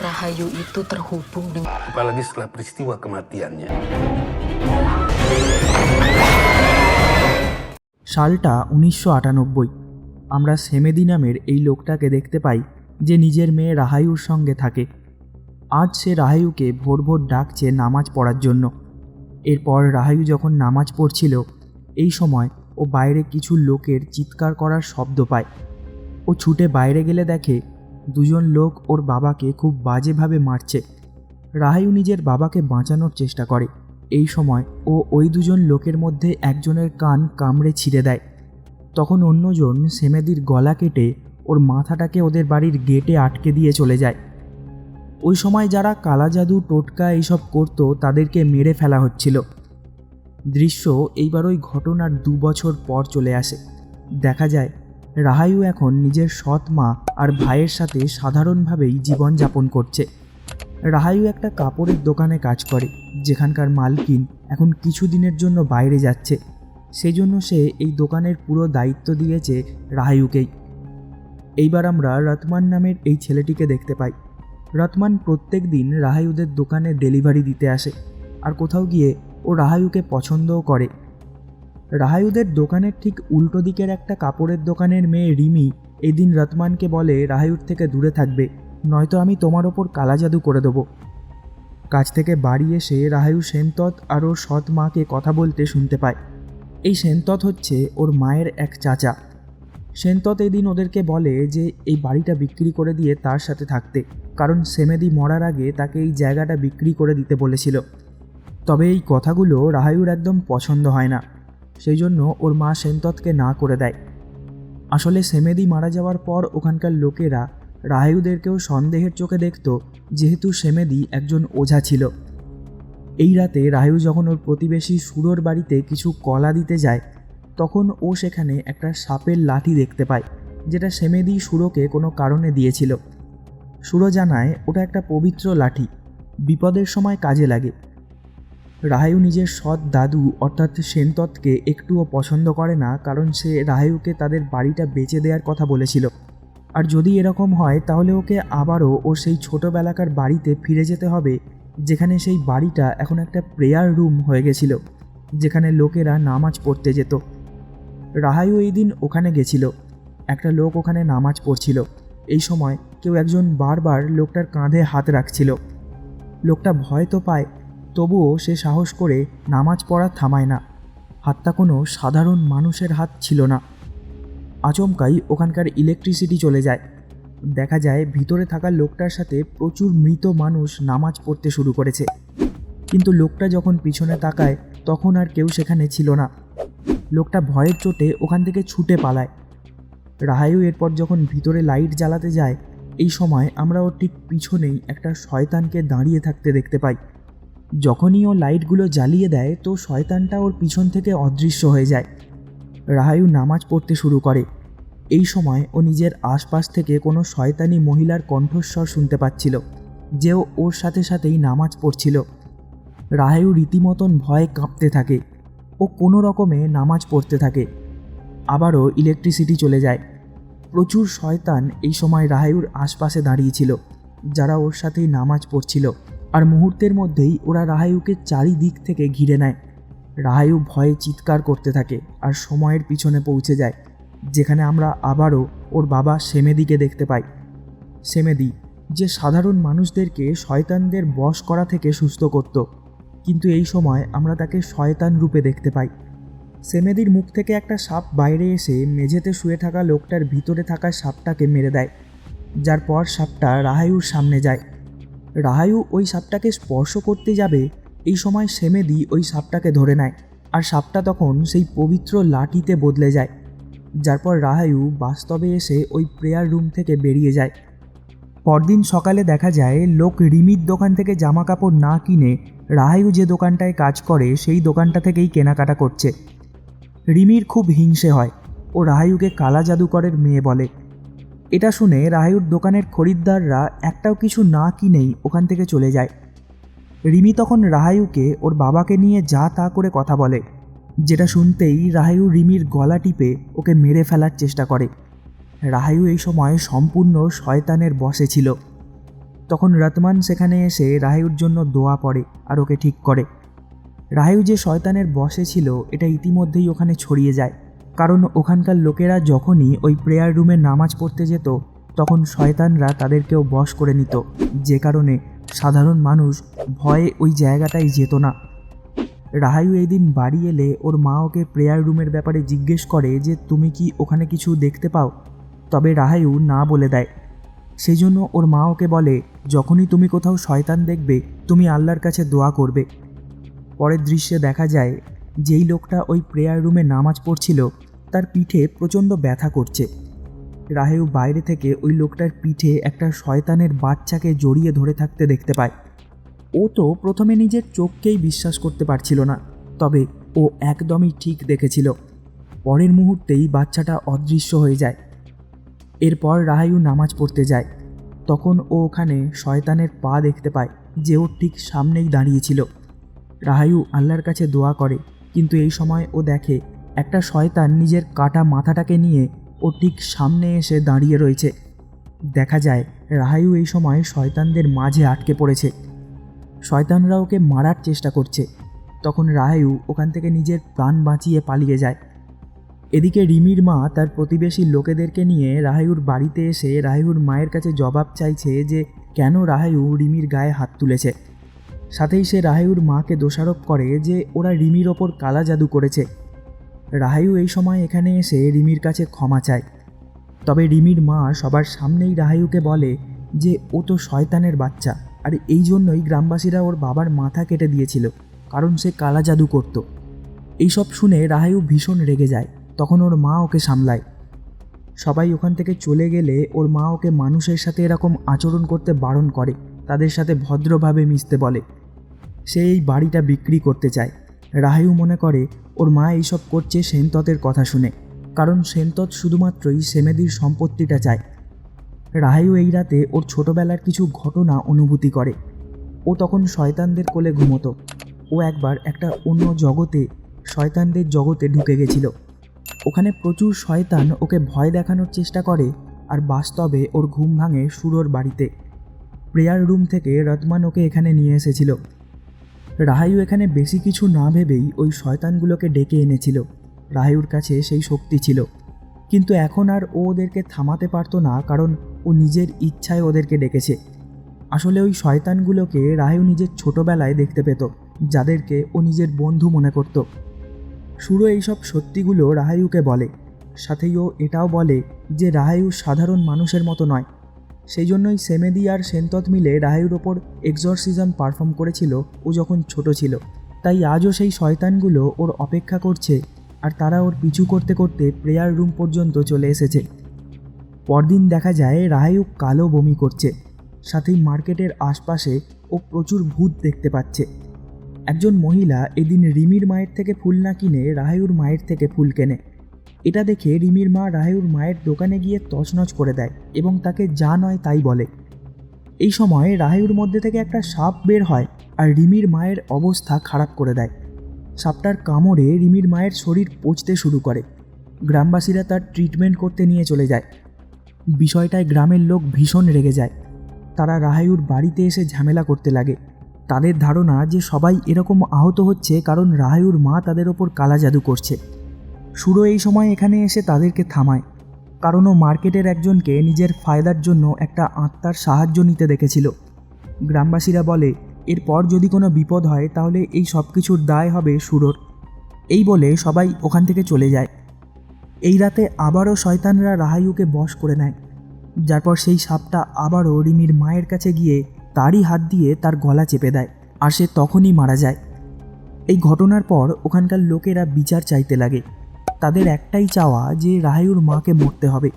Rahayu itu terhubung dengan apalagi setelah peristiwa kematiannya. সালটা উনিশশো আটানব্বই। আমরা সেমেদি নামের এই লোকটাকে দেখতে পাই যে নিজের মেয়ে রাহায়ুর সঙ্গে থাকে। আজ সে রাহায়ুকে ভোর ভোর ডাকছে নামাজ পড়ার জন্য। এরপর রাহায়ু যখন নামাজ পড়ছিল এই সময় ও বাইরে কিছু লোকের চিৎকার করার শব্দ পায়। ও ছুটে বাইরে গেলে দেখে দুজন লোক ওর বাবাকে খুব বাজেভাবে মারছে। রাহায়ু নিজের বাবাকে বাঁচানোর চেষ্টা করে। এই সময় ও ওই দুজন লোকের মধ্যে একজনের কান কামড়ে ছিঁড়ে দেয়। তখন অন্যজন সেমেদির গলা কেটে ওর মাথাটাকে ওদের বাড়ির গেটে আটকে দিয়ে চলে যায়। ওই সময় যারা কালা জাদু, টোটকা এইসব করতো তাদেরকে মেরে ফেলা হচ্ছিল। দৃশ্য এইবার ওই ঘটনার দু বছর পর চলে আসে। দেখা যায় রাহায়ু এখন নিজের সৎ মা আর ভাইয়ের সাথে সাধারণভাবেই জীবনযাপন করছে। রাহায়ু একটা কাপড়ের দোকানে কাজ করে, যেখানকার মালকিন এখন কিছুদিনের জন্য বাইরে যাচ্ছে। সেই জন্য সে এই দোকানের পুরো দায়িত্ব দিয়েছে রাহায়ুকেই। এইবার আমরা রতমান নামের এই ছেলেটিকে দেখতে পাই। রতমান প্রত্যেক দিন রাহায়ুদের দোকানে ডেলিভারি দিতে আসে, আর কোথাও গিয়ে ও রাহায়ুকে পছন্দও করে। রাহায়ুদের দোকানের ঠিক উল্টো দিকের একটা কাপড়ের দোকানের মেয়ে রিমি এদিন রতমানকে বলে, রাহায়ুর থেকে দূরে থাকবে, নয়তো আমি তোমার ওপর কালা জাদু করে দেবো। কাজ থেকে বাড়ি এসে রাহায়ু সেনতৎ আর ওর সৎ মাকে কথা বলতে শুনতে পায়। এই সেনতৎ হচ্ছে ওর মায়ের এক চাচা। সেনতৎ এদিন ওদেরকে বলে যে, এই বাড়িটা বিক্রি করে দিয়ে তার সাথে থাকতে। কারণ সেমেদি মরার আগে তাকে এই জায়গাটা বিক্রি করে দিতে বলেছিল। তবে এই কথাগুলো রাহায়ুর একদম পছন্দ হয় না। সেই জন্য ওর মা সেনতৎকে না করে দেয়। আসলে সেমেদি মারা যাওয়ার পর ওখানকার লোকেরা রাহায়ুদেরকেও সন্দেহের চোখে দেখত যেহেতু সেমেদি একজন ওঝা ছিল। এই রাতে রাহায়ু যখন ওর প্রতিবেশী সুরোর বাড়িতে কিছু কলা দিতে যায়, তখন ও সেখানে একটা সাপের লাঠি দেখতে পায়, যেটা সেমেদি সুরোকে কোনো কারণে দিয়েছিল। সুরো জানায়, ওটা একটা পবিত্র লাঠি। বিপদের সময় কাজে লাগে। রাহায়ু নিজের সৎ দাদু, অর্থাৎ সেনতৎকে একটুও পছন্দ করে না, কারণ সে রাহায়ুকে তাদের বাড়িটা বেচে দেওয়ার কথা বলেছিল। আর যদি এরকম হয়, তাহলে ওকে আবারও ওর সেই ছোটোবেলাকার বাড়িতে ফিরে যেতে হবে, যেখানে সেই বাড়িটা এখন একটা প্রেয়ার রুম হয়ে গেছিল, যেখানে লোকেরা নামাজ পড়তে যেত। রাহায়ু এই দিন ওখানে গেছিল, একটা লোক ওখানে নামাজ পড়ছিল। এই সময় কেউ একজন বারবার লোকটার কাঁধে হাত রাখছিল। লোকটা ভয় তো পায় তবুও সে সাহস করে নামাজ পড়া থামায় না। হাতটা কোনো সাধারণ মানুষের হাত ছিল না। আচমকাই ওখানকার ইলেকট্রিসিটি চলে যায়। দেখা যায় ভিতরে থাকা লোকটার সাথে প্রচুর মৃত মানুষ নামাজ পড়তে শুরু করেছে। কিন্তু লোকটা যখন পিছনে তাকায়, তখন আর কেউ সেখানে ছিল না। লোকটা ভয়ের চোটে ওখান থেকে ছুটে পালায়। রাহায়ু এরপর যখন ভিতরে লাইট জ্বালাতে যায়, এই সময় আমরা ওর ঠিক পিছনেই একটা শয়তানকে দাঁড়িয়ে থাকতে দেখতে পাই। যখনই ও লাইটগুলো জ্বালিয়ে দেয়, তো শয়তানটা ওর পিছন থেকে অদৃশ্য হয়ে যায়। রাহায়ু নামাজ পড়তে শুরু করে। এই সময় ও নিজের আশপাশ থেকে কোনো শয়তানি মহিলার কণ্ঠস্বর শুনতে পাচ্ছিল, যে ওর সাথে সাথেই নামাজ পড়ছিল। রাহায়ু রীতিমতন ভয়ে কাঁপতে থাকে। ও কোনো রকমে নামাজ পড়তে থাকে। আবারও ইলেকট্রিসিটি চলে যায়। প্রচুর শয়তান এই সময় রাহায়ুর আশপাশে দাঁড়িয়েছিল যারা ওর সাথেই নামাজ পড়ছিল। আর মুহূর্তের মধ্যেই ওরা রাহায়ুকে চারিদিক থেকে ঘিরে নেয়। রাহায়ু ভয়ে চিৎকার করতে থাকে আর সময়ের পিছনে পৌঁছে যায়, যেখানে আমরা আবারও ওর বাবা সেমেদিকে দেখতে পাই। সেমেদি, যে সাধারণ মানুষদেরকে শয়তানদের বশ করা থেকে সুস্থ করত, কিন্তু এই সময় আমরা তাকে শয়তান রূপে দেখতে পাই। সেমেদির মুখ থেকে একটা সাপ বাইরে এসে মেঝেতে শুয়ে থাকা লোকটার ভিতরে থাকা সাপটাকে মেরে দেয়, যার পর সাপটা রাহায়ুর সামনে যায়। রাহায়ু ওই সাপটাকে স্পর্শ করতে যাবে, এই সময় সেমেদি ওই সাপটাকে ধরে নেয়, আর সাপটা তখন সেই পবিত্র লাঠিতে বদলে যায়। যার পর রাহায়ু বাস্তবে এসে ওই প্রেয়ার রুম থেকে বেরিয়ে যায়। পরদিন সকালে দেখা যায়, লোক রিমির দোকান থেকে জামা কাপড় না কিনে রাহায়ু যে দোকানটায় কাজ করে, সেই দোকানটা থেকেই কেনাকাটা করছে। রিমির খুব হিংসে হয়। ও রাহায়ুকে কালা জাদুকরের মেয়ে বলে। এটা শুনে রাহায়ুর দোকানের খরিদ্দাররা একটাও কিছু না কিনেই ওখান থেকে চলে যায়। রিমি তখন রাহায়ুকে ওর বাবাকে নিয়ে যা তা করে কথা বলে, যেটা শুনতেই রাহায়ু রিমির গলা টিপে ওকে মেরে ফেলার চেষ্টা করে। রাহায়ু এই সময় সম্পূর্ণ শয়তানের বসে ছিল। তখন রতমান সেখানে এসে রাহায়ুর জন্য দোয়া পড়ে আর ওকে ঠিক করে। রাহায়ু যে শয়তানের বসে ছিল, এটা ইতিমধ্যেই ওখানে ছড়িয়ে যায়। কারণ ওখানকার লোকেরা যখনই ওই প্রেয়ার রুমে নামাজ পড়তে যেত, তখন শয়তানরা তাদেরকেও বশ করে নিত। যে কারণে সাধারণ মানুষ ভয়ে ওই জায়গাটায় যেত না। রাহায়ু এদিন বাড়ি এলে ওর মা ওকে প্রেয়ার রুমের ব্যাপারে জিজ্ঞেস করে যে, তুমি কি ওখানে কিছু দেখতে পাও? তবে রাহায়ু না বলে দেয়। সেই জন্য ওর মা ওকে বলে, যখনই তুমি কোথাও শয়তান দেখবে, তুমি আল্লাহর কাছে দোয়া করবে। পরের দৃশ্যে দেখা যায় যেই লোকটা ওই প্রেয়ার রুমে নামাজ পড়ছিল, তার পিঠে প্রচণ্ড ব্যথা করছে। রাহেউ বাইরে থেকে ওই লোকটার পিঠে একটা শয়তানের বাচ্চাকে জড়িয়ে ধরে থাকতে দেখতে পায়। ও তো প্রথমে নিজের চোখকেই বিশ্বাস করতে পারছিল না, তবে ও একদমই ঠিক দেখেছিল। পরের মুহূর্তেই বাচ্চাটা অদৃশ্য হয়ে যায়। এরপর রাহায়ু নামাজ পড়তে যায়। তখন ও ওখানে শয়তানের পা দেখতে পায় যে ওর ঠিক সামনেই দাঁড়িয়েছিল রাহায়ু আল্লাহর কাছে দোয়া করে কিন্তু এই সময় ও দেখে একটা শয়তান নিজের কাটা মাথাটাকে নিয়ে ও ঠিক সামনে এসে দাঁড়িয়ে রয়েছে। দেখা যায় রাহায়ু এই সময় শয়তানদের মাঝে আটকে পড়েছে। শয়তানরা ওকে মারার চেষ্টা করছে। তখন রাহায়ু ওখান থেকে নিজের প্রাণ বাঁচিয়ে পালিয়ে যায়। এদিকে রিমির মা তার প্রতিবেশী লোকেদেরকে নিয়ে রাহায়ুর বাড়িতে এসে রাহায়ুর মায়ের কাছে জবাব চাইছে যে, কেন রাহায়ু রিমির গায়ে হাত তুলেছে। সাথেই সে রাহায়ুর মাকে দোষারোপ করে যে ওরা রিমির ওপর কালা জাদু করেছে। রাহায়ু এই সময় এখানে এসে রিমির কাছে ক্ষমা চায়। তবে রিমির মা সবার সামনেই রাহায়ুকে বলে যে ও তো শয়তানের বাচ্চা, আর এই জন্যই গ্রামবাসীরা ওর বাবার মাথা কেটে দিয়েছিল, কারণ সে কালা জাদু করত। এইসব শুনে রাহায়ু ভীষণ রেগে যায়, তখন ওর মা ওকে সামলায়। সবাই ওখান থেকে চলে গেলে ওর মা ওকে মানুষের সাথে এরকম আচরণ করতে বারণ করে, তাদের সাথে ভদ্রভাবে মিশতে বলে। সে এই বাড়িটা বিক্রি করতে চায়। রাহায়ু মনে করে, ওর মা এইসব করছে সেনততের কথা শুনে। কারণ সেনতত শুধুমাত্রই সেমেদির সম্পত্তিটা চায়। রাহায়ু এই রাতে ওর ছোটবেলার কিছু ঘটনা অনুভূতি করে। ও তখন শয়তানদের কোলে ঘুমতো। ও একবার একটা অন্য জগতে, শয়তানদের জগতে ঢুকে গেছিল। ওখানে প্রচুর শয়তান ওকে ভয় দেখানোর চেষ্টা করে আর বাস্তবে ওর ঘুম ভাঙে সুরোর বাড়িতে। প্রেয়ার রুম থেকে রতমান ওকে এখানে নিয়ে এসেছিল। রাহায়ু এখানে বেশি কিছু না ভেবেই ওই শয়তানগুলোকে ডেকে এনেছিল। রাহায়ুর কাছে সেই শক্তি ছিল। কিন্তু এখন আর ও ওদেরকে থামাতে পারতো না, কারণ ও নিজের ইচ্ছায় ওদেরকে ডেকেছে। আসলে ওই শয়তানগুলোকে রাহায়ু নিজের ছোটবেলায় দেখতে পেত, যাদেরকে ও নিজের বন্ধু মনে করত। সুরো এইসব সত্যিগুলো রাহায়ুকে বলে, সাথেই ও এটাও বলে যে রাহায়ু সাধারণ মানুষের মতো নয় সেই জন্যই সেমেদি আর সেন্তত মিলে রাহায়ুর ওপর এক্সরসিজম পারফর্ম করেছিল ও যখন ছোট ছিল। তাই আজও সেই শয়তানগুলো ওর অপেক্ষা করছে আর তারা ওর পিছু করতে করতে প্রেয়ার রুম পর্যন্ত চলে এসেছে। পরদিন দেখা যায় রাহায়ু কালো বমি করছে। সাথেই মার্কেটের আশপাশে ও প্রচুর ভূত দেখতে পাচ্ছে। একজন মহিলা এদিন রিমির মায়ের থেকে ফুল না কিনে রাহায়ুর মায়ের থেকে ফুল কেনে। এটা দেখে রিমির মা রাহায়ুর মায়ের দোকানে গিয়ে তছনছ করে দেয় এবং তাকে যা নয় তাই বলে। এই সময় রাহায়ুর মধ্যে থেকে একটা সাপ বের হয় আর রিমির মায়ের অবস্থা খারাপ করে দেয়। সাপটার কামড়ে রিমির মায়ের শরীর পচতে শুরু করে। গ্রামবাসীরা তার ট্রিটমেন্ট করতে নিয়ে চলে যায়। বিষয়টায় গ্রামের লোক ভীষণ রেগে যায়। তারা রাহায়ুর বাড়িতে এসে ঝামেলা করতে লাগে। তাদের ধারণা যে সবাই এরকম আহত হচ্ছে কারণ রাহায়ুর মা তাদের ওপর কালা জাদু করছে। সুরো এই সময় এখানে এসে তাদেরকে থামায় কারণ ও মার্কেটের একজনকে নিজের ফায়দার জন্য একটা আত্মার সাহায্য নিতে দেখেছিল। গ্রামবাসীরা বলে, এরপর যদি কোনো বিপদ হয়, তাহলে এই সব কিছুর দায় হবে সুরোর। এই বলে সবাই ওখান থেকে চলে যায়। এই রাতে আবারও শয়তানরা রাহায়ুকে বশ করে নেয়। যারপর সেই সাপটা আবারও রিমির মায়ের কাছে গিয়ে তারই হাত দিয়ে তার গলা চেপে দেয়, আর সে তখনই মারা যায়। এই ঘটনার পর ওখানকার লোকেরা বিচার চাইতে লাগে। তাদের একটাই চাওয়া যে রাহায়ুর মাকে মরতে হবে।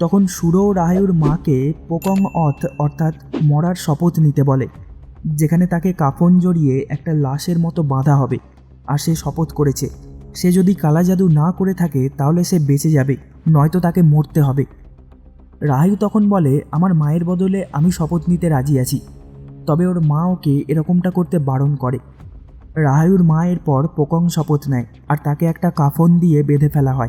তখন সুরো রাহায়ুর মাকে পোকং অথ, অর্থাৎ মরার শপথ নিতে বলে, যেখানে তাকে কাফন জড়িয়ে একটা লাশের মতো বাঁধা হবে, আর সে শপথ করেছে। সে যদি কালা জাদু না করে থাকে, তাহলে সে বেঁচে যাবে, নয়তো তাকে মরতে হবে। রাহায়ু তখন বলে, আমার মায়ের বদলে আমি শপথ নিতে রাজি আছি। তবে ওর মা ওকে এরকমটা করতে বারণ করে। রাহায়ুর মা এরপর পোকং শপথ নেয় আর তাকে একটা কাফন দিয়ে বেঁধে ফেলা হয়।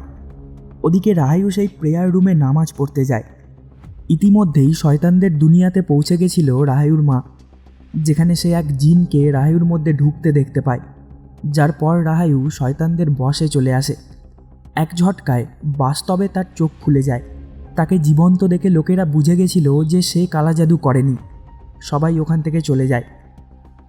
ওদিকে রাহায়ু সেই প্রেয়ার রুমে নামাজ পড়তে যায়। ইতিমধ্যেই শয়তানদের দুনিয়াতে পৌঁছে গেছিল রাহায়ুর মা, যেখানে সে এক জিনকে রাহায়ুর মধ্যে ঢুকতে দেখতে পায়। যার পর রাহায়ু শয়তানদের বসে চলে আসে। এক ঝটকায় বাস্তবে তার চোখ খুলে যায়। তাকে জীবন্ত দেখে লোকেরা বুঝে গেছিল যে সে কালা জাদু করেনি। সবাই ওখান থেকে চলে যায়।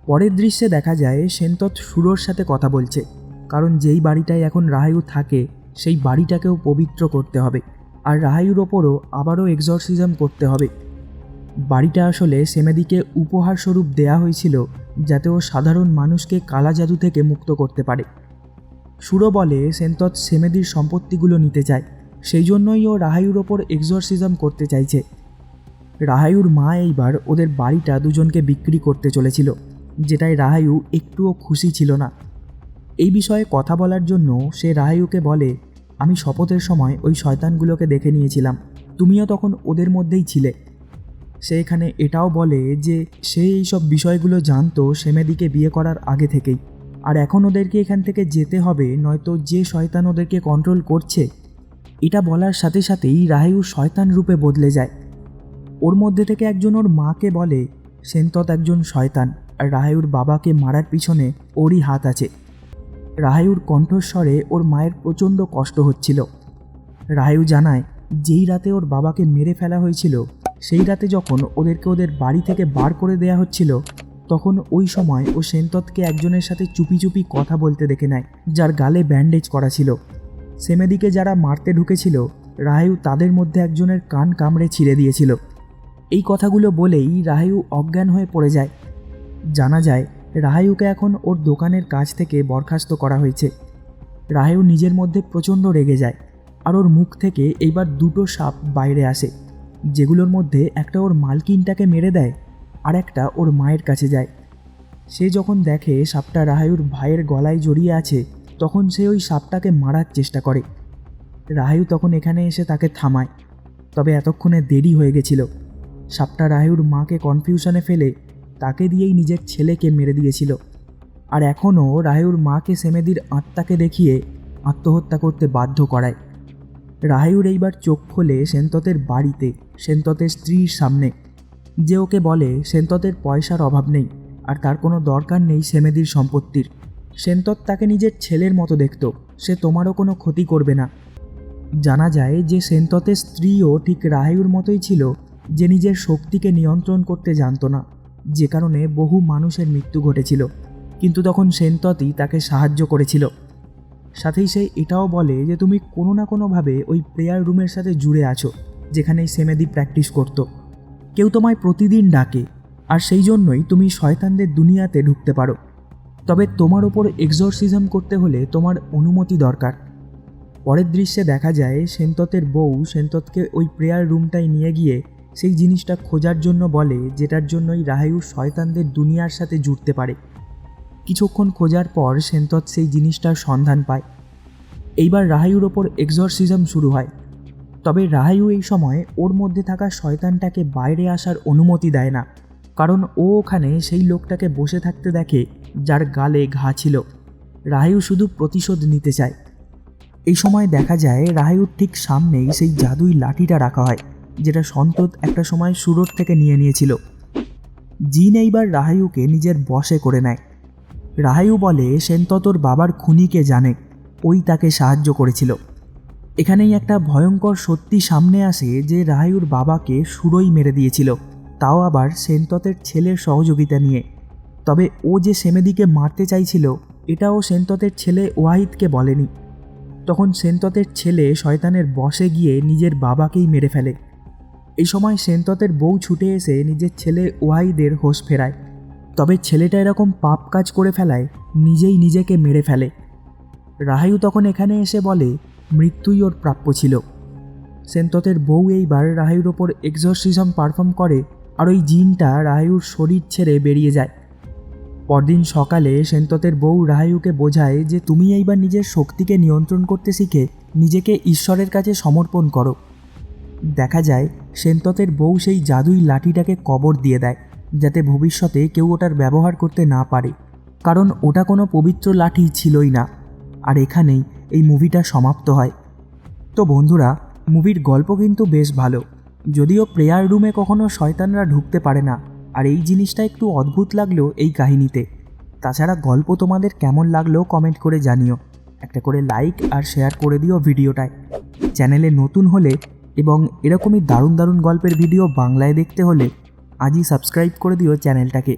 পরের দৃশ্যে দেখা যায় সেনতৎ সুরোর সাথে কথা বলছে, কারণ যেই বাড়িটায় এখন রাহায়ু থাকে, সেই বাড়িটাকেও পবিত্র করতে হবে, আর রাহায়ুর ওপরও আবারও এক্সরসিজম করতে হবে। বাড়িটা আসলে সেমেদিকে উপহার স্বরূপ দেয়া হয়েছিল, যাতে ও সাধারণ মানুষকে কালা জাদু থেকে মুক্ত করতে পারে। সুরো বলে সেনতৎ সেমেদির সম্পত্তিগুলো নিতে চায়, সেই জন্যই ও রাহায়ুর ওপর এক্সরসিজম করতে চাইছে। রাহায়ুর মা এইবার ওদের বাড়িটা দুজনকে বিক্রি করতে চলেছিল। যেটায় রাহায়ু একটুও খুশি ছিল না। এই বিষয়ে কথা বলার জন্য সে রাহায়ুকে বলে, আমি শপথের সময় ওই শয়তানগুলোকে দেখে নিয়েছিলাম। তুমিও তখন ওদের মধ্যেই ছিলে। সে এখানে এটাও বলে যে, সে এই সব বিষয়গুলো জানতো সেমেদিকে বিয়ে করার আগে থেকেই। আর এখন ওদেরকে এখান থেকে যেতে হবে, নয়তো যে শয়তান ওদেরকে কন্ট্রোল করছে, এটা বলার সাথে সাথেই রাহায়ু শয়তান রূপে বদলে যায়। ওর মধ্যে থেকে একজন ওর মাকে বলে, সেনতৎ একজন শয়তান। রাহায়ুর বাবাকে মারার পিছনে ওরই হাত আছে। রাহায়ুর কণ্ঠস্বরে ওর মায়ের প্রচণ্ড কষ্ট হচ্ছিল। রাহায়ু জানায়, যেই রাতে ওর বাবাকে মেরে ফেলা হয়েছিল, সেই রাতে যখন ওদেরকে ওদের বাড়ি থেকে বার করে দেয়া হচ্ছিল, তখন ওই সময় ও সেনতৎকে একজনের সাথে চুপি চুপি কথা বলতে দেখে নেয়, যার গালে ব্যান্ডেজ করা ছিল। সেমেদিকে যারা মারতে ঢুকেছিল রাহায়ু তাদের মধ্যে একজনের কান কামড়ে ছিঁড়ে দিয়েছিল। এই কথাগুলো বলেই রাহায়ু অজ্ঞান হয়ে পড়ে যায়। জানা যায়, রাহায়ুকে এখন ওর দোকানের কাছ থেকে বরখাস্ত করা হয়েছে। রাহায়ু নিজের মধ্যে প্রচণ্ড রেগে যায় আর ওর মুখ থেকে এইবার দুটো সাপ বাইরে আসে, যেগুলোর মধ্যে একটা ওর মালকিনটাকে মেরে দেয় আর একটা ওর মায়ের কাছে যায়। সে যখন দেখে সাপটা রাহায়ুর ভাইয়ের গলায় জড়িয়ে আছে, তখন সে ওই সাপটাকে মারার চেষ্টা করে। রাহায়ু তখন এখানে এসে তাকে থামায়, তবে এতক্ষণে দেরি হয়ে গেছিল। সাপটা রাহায়ুর মাকে কনফিউশনে ফেলে তাকে দিয়েই নিজের ছেলেকে মেরে দিয়েছিল। আর এখনও রাহায়ুর মাকে সেমেদির আত্মাকে দেখিয়ে আত্মহত্যা করতে বাধ্য করায়। রাহায়ুর এইবার চোখ খোলে সেনততের বাড়িতে, সেনততের স্ত্রীর সামনে। যে ওকে বলে, সেনততের পয়সার অভাব নেই, আর তার কোনো দরকার নেই সেমেদির সম্পত্তির। সেনতত তাকে নিজের ছেলের মতো দেখত, সে তোমারও কোনো ক্ষতি করবে না। জানা যায় যে সেনততের স্ত্রীও ঠিক রাহায়ুর মতোই ছিল, যে নিজের শক্তিকে নিয়ন্ত্রণ করতে জানতো না। যে কারণে বহু মানুষের মৃত্যু ঘটেছিল। কিন্তু তখন সেনততই তাকে সাহায্য করেছিল। সাথেই সে এটাও বলে যে, তুমি কোনো না কোনোভাবে ওই প্রেয়ার রুমের সাথে জুড়ে আছো যেখানে সেমেদি প্র্যাকটিস করতো। কেউ তোমায় প্রতিদিন ডাকে, আর সেই জন্যই তুমি শয়তানদের দুনিয়াতে ঢুকতে পারো। তবে তোমার ওপর এক্সরসিজম করতে হলে তোমার অনুমতি দরকার। পরের দৃশ্যে দেখা যায়, সেনততের বউ সেনততকে ওই প্রেয়ার রুমটায় নিয়ে গিয়ে সেই জিনিসটা খোঁজার জন্য বলে, যেটার জন্যই রাহায়ু শয়তানদের দুনিয়ার সাথে জুড়তে পারে। কিছুক্ষণ খোঁজার পর সেনতৎ সেই জিনিসটার সন্ধান পায়। এইবার রাহায়ুর ওপর এক্সরসিজম শুরু হয়। তবে রাহায়ু এই সময় ওর মধ্যে থাকা শয়তানটাকে বাইরে আসার অনুমতি দেয় না। কারণ ও ওখানে সেই লোকটাকে বসে থাকতে দেখে যার গালে ঘা ছিল। রাহায়ু শুধু প্রতিশোধ নিতে চায়। এই সময় দেখা যায় রাহায়ুর ঠিক সামনেই সেই জাদুই লাঠিটা রাখা হয়। যেটা সন্তত একটা সময় সুরত থেকে নিয়ে নিয়েছিল। জিন এইবার রাহায়ুকে নিজের বশে করে নেয়। রাহায়ু বলে সেনততর বাবার খুনিকে জানে, ওই তাকে সাহায্য করেছিল। এখানেই একটা ভয়ঙ্কর সত্যি সামনে আসে যে রাহায়ুর বাবাকে সুরই মেরে দিয়েছিল। তাও আবার সেনততের ছেলের সহযোগিতা নিয়ে। তবে ও যে সেমেদিকে মারতে চাইছিল, এটাও সেনততের ছেলে ওয়াহিদকে বলেনি। তখন সেনততের ছেলে শয়তানের বসে গিয়ে নিজের বাবাকেই মেরে ফেলে। এই সময় সেনততের বউ ছুটে এসে নিজের ছেলে ওয়াহিদের হোশ ফেরায়। তবে ছেলেটা এরকম পাপ কাজ করে ফেলায়, নিজেই নিজেকে মেরে ফেলে। রাহায়ু তখন এখানে এসে বলে, মৃত্যুই ওর প্রাপ্য ছিল। সেনততের বউ এইবার রাহায়ুর ওপর এক্সরসিজম পারফর্ম করে আর ওই জিনটা রাহায়ুর শরীর ছেড়ে বেরিয়ে যায়। পরদিন সকালে সেনততের বউ রাহায়ুকে বোঝায় যে, তুমি এইবার নিজের শক্তিকে নিয়ন্ত্রণ করতে শিখে নিজেকে ঈশ্বরের কাছে সমর্পণ করো। দেখা যায়, সেনততের বউ সেই জাদুই লাঠিটাকে কবর দিয়ে দেয়, যাতে ভবিষ্যতে কেউ ওটার ব্যবহার করতে না পারে। কারণ ওটা কোনো পবিত্র লাঠি ছিলই না। আর এখানেই এই মুভিটা সমাপ্ত হয়। তো বন্ধুরা, মুভির গল্প কিন্তু বেশ ভালো। যদিও প্রেয়ার রুমে কখনো শয়তানরা ঢুকতে পারে না। আর এই জিনিসটা একটু অদ্ভুত লাগল এই কাহিনীতে। তাছাড়া গল্প তোমাদের কেমন লাগল কমেন্ট করে জানিও। একটা করে লাইক আর শেয়ার করে দিও ভিডিওটায়। চ্যানেলে নতুন হলে এবং এরকমই দারুণ দারুণ গল্পের ভিডিও বাংলায় দেখতে হলে আজই সাবস্ক্রাইব করে দিও চ্যানেলটাকে।